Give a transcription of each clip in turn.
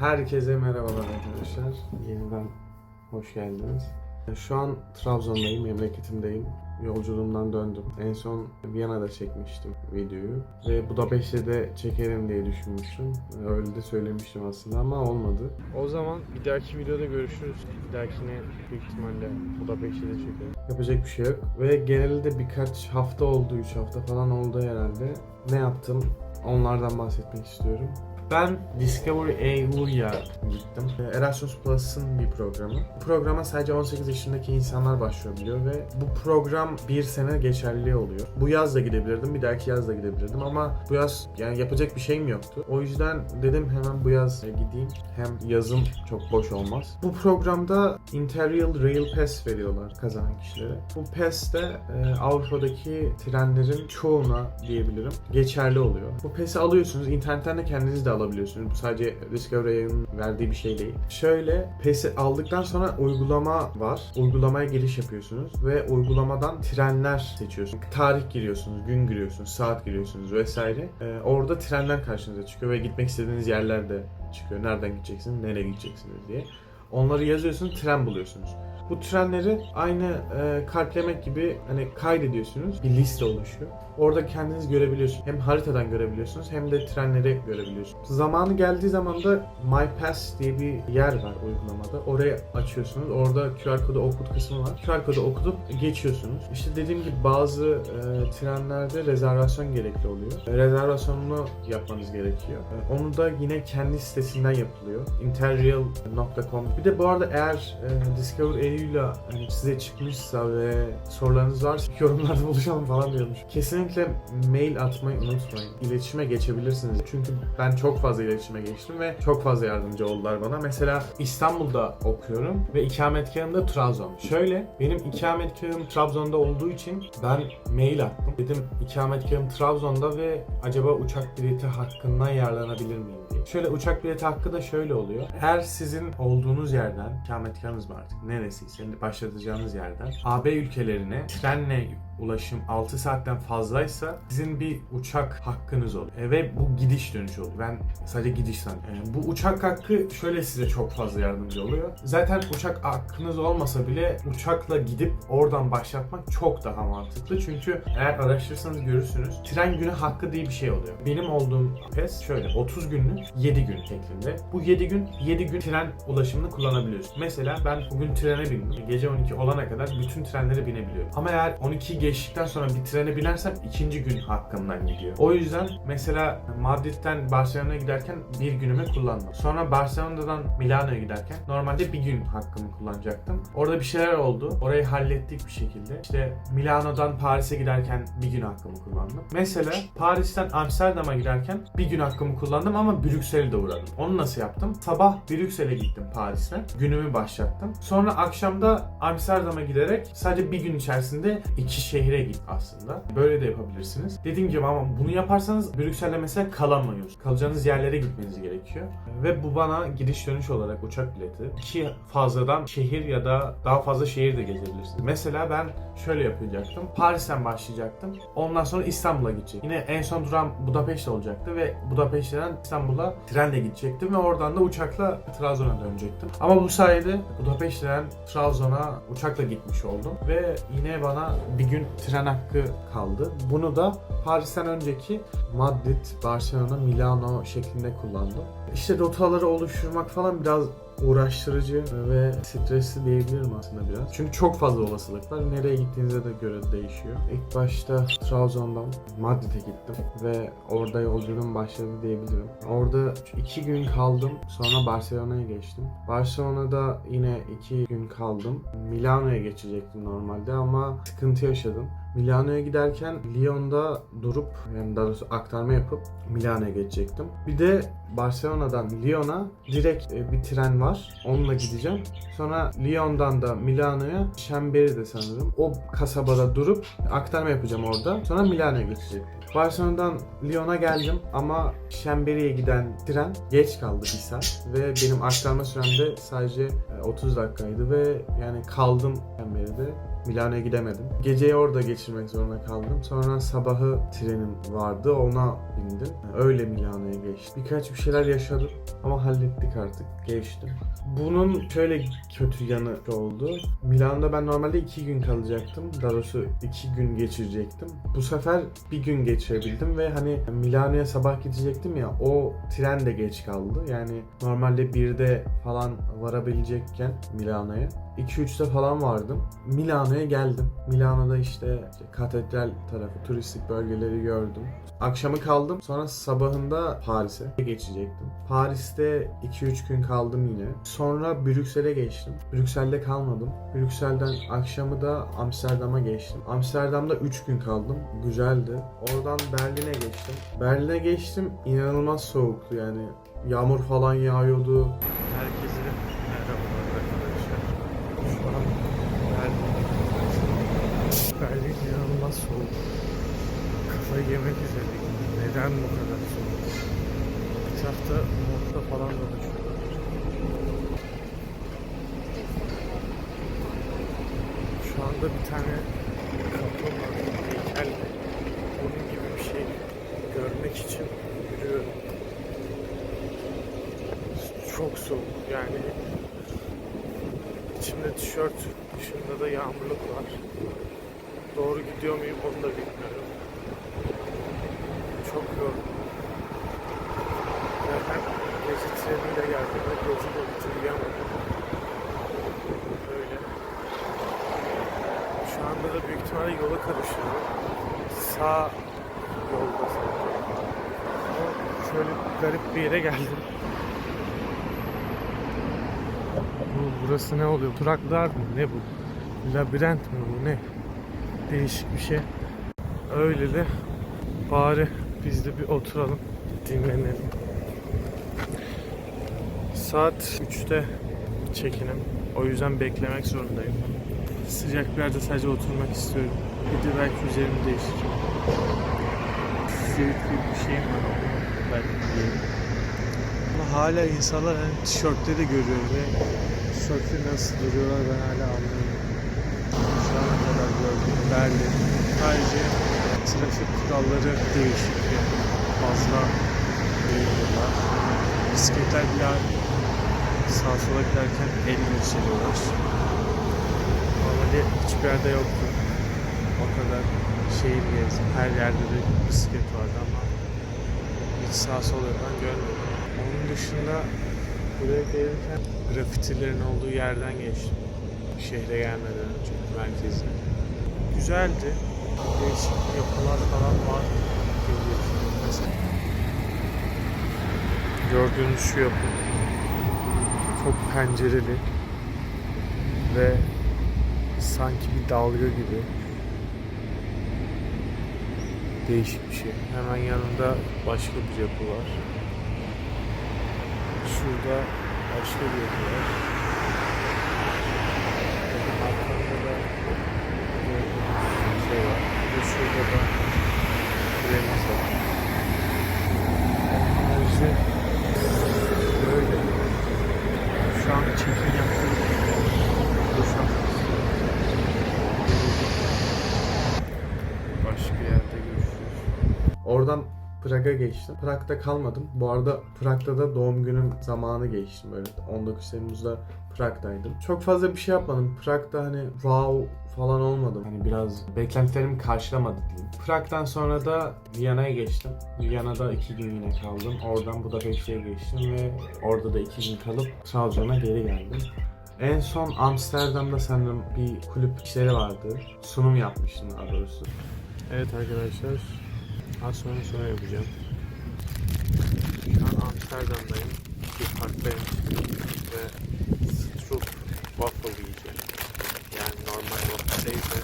Herkese merhabalar arkadaşlar. Yeniden hoş geldiniz. Şu an Trabzon'dayım, memleketimdeyim. Yolculuğumdan döndüm. En son Viyana'da çekmiştim videoyu. Ve Budapeşte de çekerim diye düşünmüştüm. Öyle de söylemiştim aslında ama olmadı. O zaman bir dahaki videoda görüşürüz. Bir dahakine büyük ihtimalle Budapeşte'de çekerim. Yapacak bir şey yok. Ve genelde birkaç hafta oldu, 3 hafta falan oldu herhalde. Ne yaptım? Onlardan bahsetmek istiyorum. Ben Discovery EU'ya gittim. Erasmus Plus'ın bir programı. Bu programa sadece 18 yaşındaki insanlar başvurabiliyor ve bu program bir sene geçerli oluyor. Bu yaz da gidebilirdim, bir dahaki yaz da gidebilirdim ama bu yaz yani yapacak bir şeyim yoktu. O yüzden dedim hemen bu yaz gideyim. Hem yazım çok boş olmaz. Bu programda Interrail Rail Pass veriyorlar kazanan kişilere. Bu pass de e, Avrupa'daki trenlerin çoğuna diyebilirim geçerli oluyor. Bu pass'i alıyorsunuz. internetten de kendiniz de alabiliyorsunuz. Bu sadece Discovery'in verdiği bir şey değil. Şöyle PES'i aldıktan sonra uygulama var. Uygulamaya giriş yapıyorsunuz ve uygulamadan trenler seçiyorsunuz. Tarih giriyorsunuz, gün giriyorsunuz, saat giriyorsunuz vesaire. Ee, orada trenler karşınıza çıkıyor ve gitmek istediğiniz yerler de çıkıyor. Nereden gideceksiniz, nereye gideceksiniz diye. Onları yazıyorsunuz, tren buluyorsunuz. Bu trenleri aynı e, kalplemek gibi hani kaydediyorsunuz. Bir liste oluşuyor. Orada kendiniz görebiliyorsunuz. Hem haritadan görebiliyorsunuz hem de trenleri görebiliyorsunuz. Zamanı geldiği zaman da My Pass diye bir yer var uygulamada. Oraya açıyorsunuz. Orada QR kodu okut kısmı var. QR kodu okutup geçiyorsunuz. İşte dediğim gibi bazı e, trenlerde rezervasyon gerekli oluyor. E, rezervasyonunu yapmanız gerekiyor. E, onu da yine kendi sitesinden yapılıyor. interrail.com Bir de bu arada eğer e, Discover EU ile hani size çıkmışsa ve sorularınız varsa yorumlarda buluşalım falan diyormuş. Kesinlikle mail atmayı unutmayın. İletişime geçebilirsiniz. Çünkü ben çok fazla iletişime geçtim ve çok fazla yardımcı oldular bana. Mesela İstanbul'da okuyorum ve ikametgahım da Trabzon. Şöyle benim ikametgahım Trabzon'da olduğu için ben mail attım. Dedim ikametgahım Trabzon'da ve acaba uçak bileti hakkından yararlanabilir miyim diye. Şöyle uçak bileti hakkı da şöyle oluyor. Eğer sizin olduğunuz yerden, ikametgahınız mı artık neresiyse başlatacağınız yerden AB ülkelerine trenle ulaşım 6 saatten fazlaysa sizin bir uçak hakkınız oluyor. E, ve bu gidiş dönüş oluyor. Ben sadece gidiş sanıyorum. E, bu uçak hakkı şöyle size çok fazla yardımcı oluyor. Zaten uçak hakkınız olmasa bile uçakla gidip oradan başlatmak çok daha mantıklı. Çünkü eğer araştırırsanız görürsünüz. Tren günü hakkı diye bir şey oluyor. Benim olduğum PES şöyle 30 günlük 7 gün şeklinde. Bu 7 gün 7 gün tren ulaşımını kullanabiliyorsun. Mesela ben bugün trene bindim. Gece 12 olana kadar bütün trenlere binebiliyorum. Ama eğer 12 geçtikten sonra bir trene binersem ikinci gün hakkımdan gidiyor. O yüzden mesela Madrid'den Barcelona'ya giderken bir günümü kullandım. Sonra Barcelona'dan Milano'ya giderken normalde bir gün hakkımı kullanacaktım. Orada bir şeyler oldu. Orayı hallettik bir şekilde. İşte Milano'dan Paris'e giderken bir gün hakkımı kullandım. Mesela Paris'ten Amsterdam'a giderken bir gün hakkımı kullandım ama Brüksel'e de uğradım. Onu nasıl yaptım? Sabah Brüksel'e gittim Paris'ten. Günümü başlattım. Sonra akşamda Amsterdam'a giderek sadece bir gün içerisinde iki şehre git aslında. Böyle de yapabilirsiniz. Dediğim gibi ama bunu yaparsanız Brüksel'de mesela kalamıyorsunuz. Kalacağınız yerlere gitmeniz gerekiyor. Ve bu bana gidiş dönüş olarak uçak bileti. İki fazladan şehir ya da daha fazla şehir de gezebilirsiniz. Mesela ben şöyle yapacaktım. Paris'ten başlayacaktım. Ondan sonra İstanbul'a gidecek. Yine en son duran Budapeşte olacaktı ve Budapeşte'den İstanbul'a trenle gidecektim ve oradan da uçakla Trabzon'a dönecektim. Ama bu sayede Budapeşte'den Trabzon'a uçakla gitmiş oldum ve yine bana bir gün tren hakkı kaldı. Bunu da Paris'ten önceki Madrid, Barcelona, Milano şeklinde kullandım. İşte rotaları oluşturmak falan biraz uğraştırıcı ve stresli diyebilirim aslında biraz. Çünkü çok fazla olasılık var. Nereye gittiğinize de göre değişiyor. İlk başta Trabzon'dan Madrid'e gittim ve orada yolculuğum başladı diyebilirim. Orada iki gün kaldım. Sonra Barcelona'ya geçtim. Barcelona'da yine iki gün kaldım. Milano'ya geçecektim normalde ama sıkıntı yaşadım. Milano'ya giderken Lyon'da durup yani daha doğrusu aktarma yapıp Milano'ya geçecektim. Bir de Barcelona'dan Lyon'a direkt e, bir tren var. Onunla gideceğim. Sonra Lyon'dan da Milano'ya Chambéry'de sanırım. O kasabada durup aktarma yapacağım orada. Sonra Milano'ya geçecektim. Barcelona'dan Lyon'a geldim ama Şemberi'ye giden tren geç kaldı bir saat ve benim aktarma sürem de sadece e, 30 dakikaydı ve yani kaldım Şemberi'de. Milano'ya gidemedim. Geceyi orada geçirmek zorunda kaldım. Sonra sabahı trenim vardı. Ona bindim. Öyle Milano'ya geçtim. Birkaç bir şeyler yaşadım ama hallettik artık. Geçtim. Bunun şöyle kötü yanı oldu. Milano'da ben normalde iki gün kalacaktım. Daha doğrusu iki gün geçirecektim. Bu sefer bir gün geçirebildim ve hani Milano'ya sabah gidecektim ya o tren de geç kaldı. Yani normalde birde falan varabilecekken Milano'ya 2-3'te falan vardım. Milano'ya geldim. Milano'da işte, katedral tarafı, turistik bölgeleri gördüm. Akşamı kaldım. Sonra sabahında Paris'e geçecektim. Paris'te 2-3 gün kaldım yine. Sonra Brüksel'e geçtim. Brüksel'de kalmadım. Brüksel'den akşamı da Amsterdam'a geçtim. Amsterdam'da 3 gün kaldım. Güzeldi. Oradan Berlin'e geçtim. Berlin'e geçtim. İnanılmaz soğuktu yani. Yağmur falan yağıyordu. Herkese merhabalar arkadaşlar. Şu an Berlin'e Berlin inanılmaz soğuk. Kafayı yemek üzereyim. Neden bu kadar soğuk? Etrafta modda falan dolaşıyorlar. Şu anda bir tane kapı var. Heykel. Bunun gibi bir şey görmek için yürüyorum. Çok soğuk yani. İçimde tişört, dışında da yağmurluk var. Gidiyor muyum onu da bilmiyorum. Çok yorgun. Zaten gece treniyle geldim ve gece de hiç uyuyamadım. Öyle. Şu anda da büyük ihtimalle yola karışıyorum. Sağ yolda. Ama şöyle garip bir yere geldim. Bu, burası ne oluyor? Duraklar mı? Ne bu? Labirent mi bu? Ne? Değişik bir şey. Öyle de bari biz de bir oturalım, dinlenelim. Saat 3'te çekinim. O yüzden beklemek zorundayım. Sıcak bir yerde sadece oturmak istiyorum. Bir de belki üzerimi değiştireceğim. Sivit gibi bir şeyim var. Belki giyerim. Ama hala insanlar hani tişörtleri görüyor ve tişörtleri nasıl duruyorlar ben hala anlamıyorum. Kadar gördüğüm Berlin sadece trafik kuralları değişik yani fazla değişiyorlar. Bisikletler bile sağa sola giderken el gösteriyorlar. Normalde hiçbir yerde yoktu. O kadar şehir gezdim. Her yerde de bisiklet vardı ama hiç sağa sola yapan görmedim. Onun dışında buraya gelirken grafitilerin olduğu yerden geçtim. Şehre gelmeden önce merkezine. Güzeldi. Değişik yapılar falan var. mesela. Gördüğünüz şu yapı çok pencereli ve sanki bir dalga gibi değişik bir şey. Hemen yanında başka bir yapı var. Şurada başka bir yapı var. Bakın arkamda da gördüğünüz şey var. Ve şurada da kulemiz var. Enerji böyle. Şu an çekim yaptım. Duş almak istiyorum. Başka yerde görüşürüz. Oradan Prag'a geçtim. Prag'da kalmadım. Bu arada Prag'da da doğum günüm zamanı geçtim böyle. 19 Temmuz'da Prag'daydım. Çok fazla bir şey yapmadım. Prag'da hani wow falan olmadım. Hani biraz beklentilerimi karşılamadı diyeyim. Prag'dan sonra da Viyana'ya geçtim. Viyana'da iki gün yine kaldım. Oradan Budapeşte'ye geçtim ve orada da iki gün kalıp Trabzon'a geri geldim. En son Amsterdam'da sanırım bir kulüp işleri vardı. Sunum yapmıştım daha doğrusu. Evet arkadaşlar. Az sonra sonra yapacağım. Şu an Amsterdam'dayım. Bir parktayım. Ve Stroop waffle yiyeceğim. Yani normal waffle değil de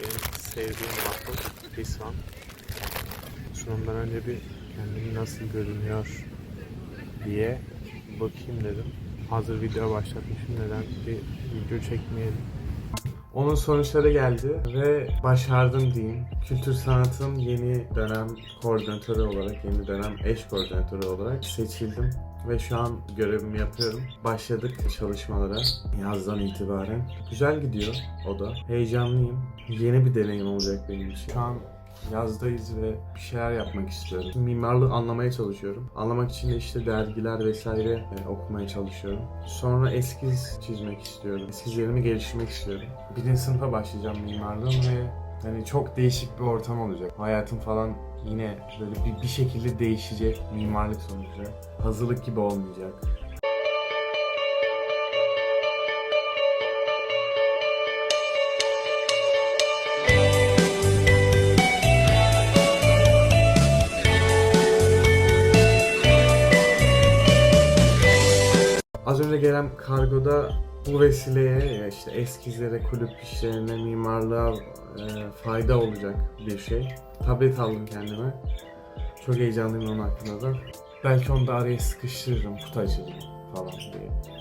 benim sevdiğim waffle one. Sunumdan önce bir kendimi nasıl görünüyor diye bakayım dedim. Hazır video başlatmışım neden bir video çekmeyelim. Onun sonuçları geldi ve başardım diyeyim. Kültür sanatın yeni dönem koordinatörü olarak, yeni dönem eş koordinatörü olarak seçildim. Ve şu an görevimi yapıyorum. Başladık çalışmalara yazdan itibaren. Güzel gidiyor o da. Heyecanlıyım. Yeni bir deneyim olacak benim için. Şu an yazdayız ve bir şeyler yapmak istiyorum. Mimarlığı anlamaya çalışıyorum. Anlamak için de işte dergiler vesaire e, okumaya çalışıyorum. Sonra eskiz çizmek istiyorum. Eskizlerimi geliştirmek istiyorum. Birinci sınıfa başlayacağım mimarlığın ve hani çok değişik bir ortam olacak. Hayatım falan yine böyle bir, bir şekilde değişecek mimarlık sonucu. Hazırlık gibi olmayacak. Önce gelen kargoda bu vesileye işte eskizlere, kulüp işlerine, mimarlığa e, fayda olacak bir şey. Tablet aldım kendime. Çok heyecanlıyım onun hakkında da. Belki onu da araya sıkıştırırım, kutu açarım falan diye.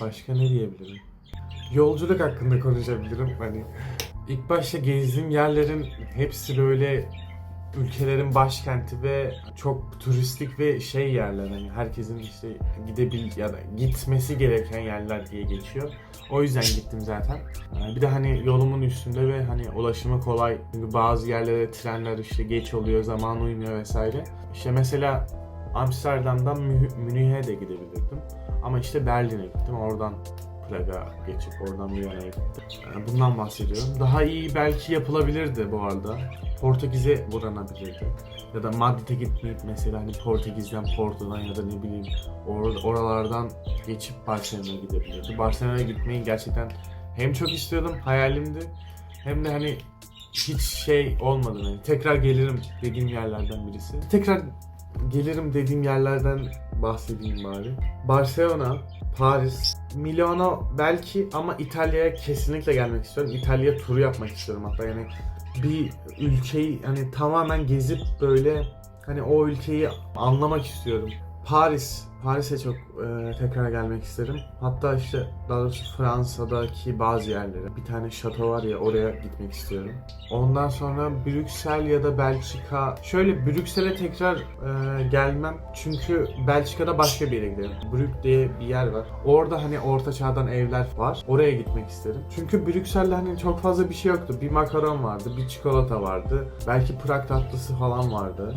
Başka ne diyebilirim? Yolculuk hakkında konuşabilirim. Hani ilk başta gezdiğim yerlerin hepsi böyle ülkelerin başkenti ve çok turistik ve şey yerler hani herkesin işte gidebil ya da gitmesi gereken yerler diye geçiyor. O yüzden gittim zaten. Ee, Bir de hani yolumun üstünde ve hani ulaşımı kolay. Çünkü bazı yerlere trenler işte geç oluyor, zaman uymuyor vesaire. İşte mesela Amsterdam'dan Münih'e de gidebilirdim. Ama işte Berlin'e gittim. Oradan Praga geçip oradan Viyana'ya gittim. Yani bundan bahsediyorum. Daha iyi belki yapılabilirdi bu arada. Portekiz'e uğranabilirdi. Ya da Madrid'e gitmeyip mesela hani Portekiz'den Porto'dan ya da ne bileyim or- oralardan geçip Barcelona'ya gidebilirdi. Barcelona'ya gitmeyi gerçekten hem çok istiyordum, hayalimdi. Hem de hani hiç şey olmadı hani tekrar gelirim dediğim yerlerden birisi. Tekrar gelirim dediğim yerlerden bahsedeyim bari. Barcelona, Paris, Milano belki ama İtalya'ya kesinlikle gelmek istiyorum. İtalya turu yapmak istiyorum hatta yani bir ülkeyi hani tamamen gezip böyle hani o ülkeyi anlamak istiyorum. Paris, Paris'e çok e, tekrar gelmek isterim. Hatta işte daha doğrusu Fransa'daki bazı yerlere bir tane şato var ya oraya gitmek istiyorum. Ondan sonra Brüksel ya da Belçika. Şöyle Brüksel'e tekrar e, gelmem çünkü Belçika'da başka bir yere giderim. Brück diye bir yer var. Orada hani orta çağdan evler var. Oraya gitmek isterim. Çünkü Brüksel'de hani çok fazla bir şey yoktu. Bir makaron vardı, bir çikolata vardı. Belki Prag tatlısı falan vardı.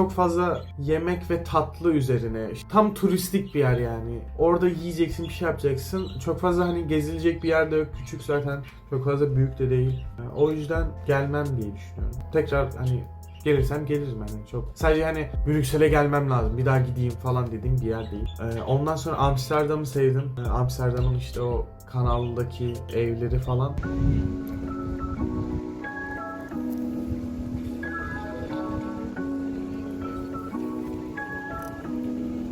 Çok fazla yemek ve tatlı üzerine. Tam turistik bir yer yani. Orada yiyeceksin, bir şey yapacaksın. Çok fazla hani gezilecek bir yer de yok. Küçük zaten. Çok fazla büyük de değil. O yüzden gelmem diye düşünüyorum. Tekrar hani Gelirsem gelirim yani çok. Sadece hani Brüksel'e gelmem lazım. Bir daha gideyim falan dediğim bir yer değil. Ee, ondan sonra Amsterdam'ı sevdim. Ee, Amsterdam'ın işte o kanaldaki evleri falan.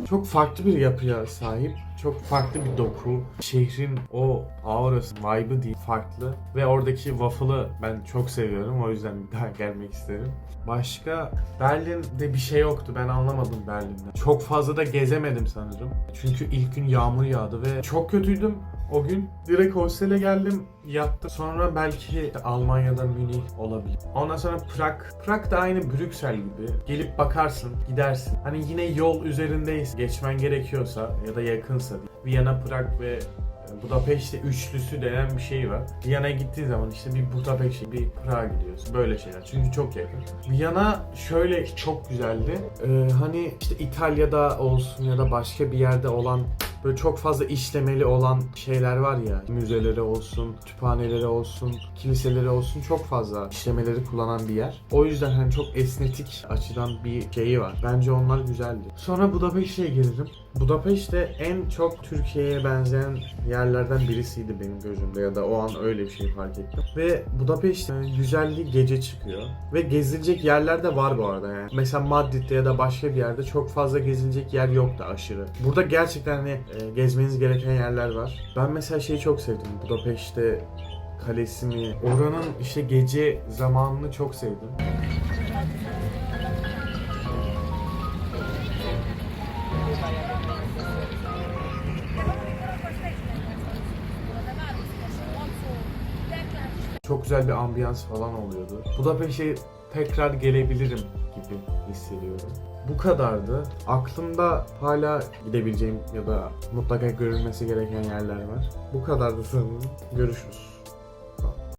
Çok farklı bir yapıya sahip. Çok farklı bir doku. Şehrin o aurası, vibe'ı değil farklı. Ve oradaki waffle'ı ben çok seviyorum. O yüzden bir daha gelmek isterim. Başka Berlin'de bir şey yoktu. Ben anlamadım Berlin'de. Çok fazla da gezemedim sanırım. Çünkü ilk gün yağmur yağdı ve çok kötüydüm. O gün direkt hostele geldim, yattım. Sonra belki Almanya'da Münih olabilir. Ondan sonra Prag. Prag da aynı Brüksel gibi. Gelip bakarsın, gidersin. Hani yine yol üzerindeyiz. Geçmen gerekiyorsa ya da yakınsa. Viyana, Prag ve Budapeşte üçlüsü denen bir şey var. Viyana'ya gittiğin zaman işte bir Budapeşte, bir Prag'a gidiyorsun. Böyle şeyler. Çünkü çok yakın. Viyana şöyle çok güzeldi. Ee, hani işte İtalya'da olsun ya da başka bir yerde olan böyle çok fazla işlemeli olan şeyler var ya. Müzeleri olsun, kütüphaneleri olsun, kiliseleri olsun çok fazla işlemeleri kullanan bir yer. O yüzden hani çok esnetik açıdan bir şeyi var. Bence onlar güzeldi. Sonra Budapeşte'ye gelirim. Budapeşte en çok Türkiye'ye benzeyen yerlerden birisiydi benim gözümde ya da o an öyle bir şey fark ettim. Ve Budapeşte güzelliği gece çıkıyor. Ve gezilecek yerler de var bu arada yani. Mesela Madrid'de ya da başka bir yerde çok fazla gezilecek yer yoktu aşırı. Burada gerçekten hani e, gezmeniz gereken yerler var. Ben mesela şeyi çok sevdim. Budapeşte kalesini, oranın işte gece zamanını çok sevdim. Güzel bir ambiyans falan oluyordu. Budapeşte tekrar gelebilirim gibi hissediyorum. Bu kadardı. Aklımda hala gidebileceğim ya da mutlaka görülmesi gereken yerler var. Bu kadardı sanırım. Görüşürüz.